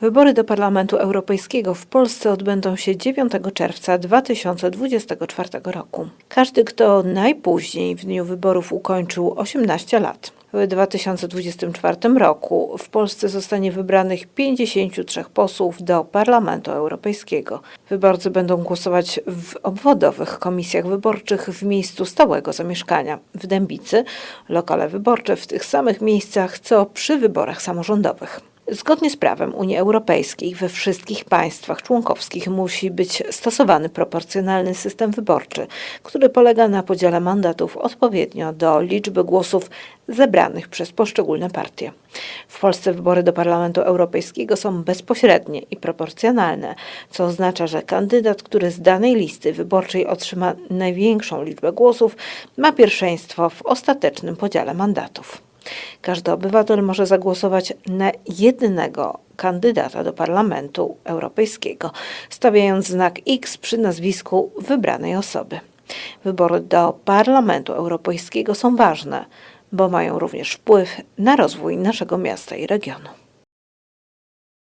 Wybory do Parlamentu Europejskiego w Polsce odbędą się 9 czerwca 2024 roku. Każdy, kto najpóźniej w dniu wyborów ukończył 18 lat. W 2024 roku w Polsce zostanie wybranych 53 posłów do Parlamentu Europejskiego. Wyborcy będą głosować w obwodowych komisjach wyborczych w miejscu stałego zamieszkania w Dębicy, lokale wyborcze w tych samych miejscach co przy wyborach samorządowych. Zgodnie z prawem Unii Europejskiej we wszystkich państwach członkowskich musi być stosowany proporcjonalny system wyborczy, który polega na podziale mandatów odpowiednio do liczby głosów zebranych przez poszczególne partie. W Polsce wybory do Parlamentu Europejskiego są bezpośrednie i proporcjonalne, co oznacza, że kandydat, który z danej listy wyborczej otrzyma największą liczbę głosów, ma pierwszeństwo w ostatecznym podziale mandatów. Każdy obywatel może zagłosować na jednego kandydata do Parlamentu Europejskiego, stawiając znak X przy nazwisku wybranej osoby. Wybory do Parlamentu Europejskiego są ważne, bo mają również wpływ na rozwój naszego miasta i regionu.